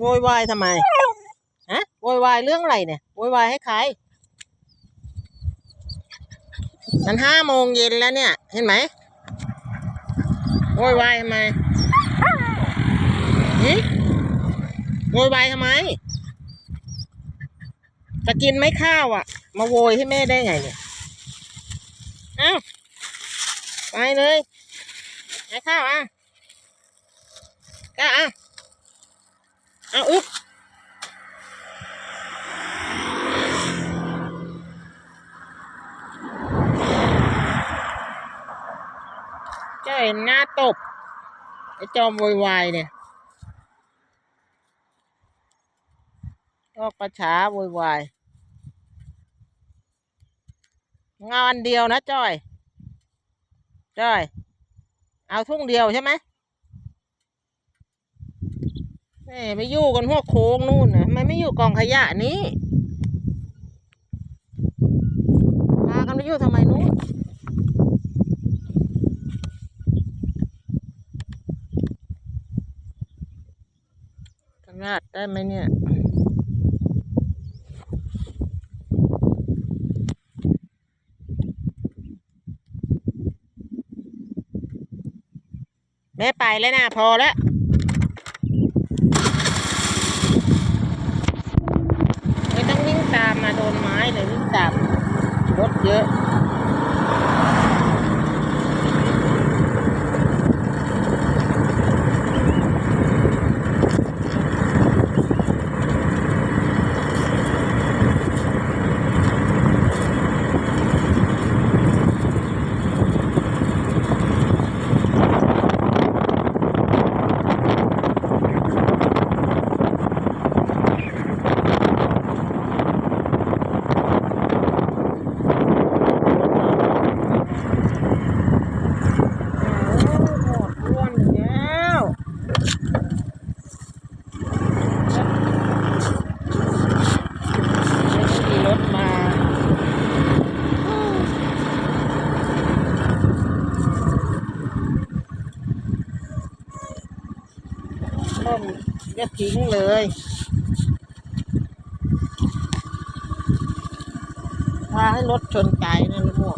โวยวายทำไมฮะโวยวายเรื่องอะไรเนี่ยโวยวายให้ใครมันห้าโมงเย็นแล้วเนี่ย เห็นไหมโวยวายทำไมหิโวยวายทำไม จะกินไม่ข้าวอะ มาโวยให้แม่ได้ไงเนี่ยเอ้าไปเลยให้ข้าวอะก้าอะ เอาอึ๊บเจ้าเห็นหน้าตบ ไอ้จอมวยวายเนี่ยก็ประช้าโวยวายงานเดียวนะจอย จอย เอาทุ่งเดียวใช่ไหม แหม ไปอยู่กันหัวโค้งนู่นนะทำไมไม่อยู่กองขยะนี้พากันไปอยู่ทำไมนู้นขนาดได้ไหมเนี่ยแม่ไปแล้วนะพอแล้ว ไม่ต้องวิ่งตามมาโดนไม้เลยวิ่ง ตามรถเยอะ หมดอ้วนแล้วไม่มีรถมา ต้มจะทิ้งเลยพาให้รถชนไก่นั่นลูก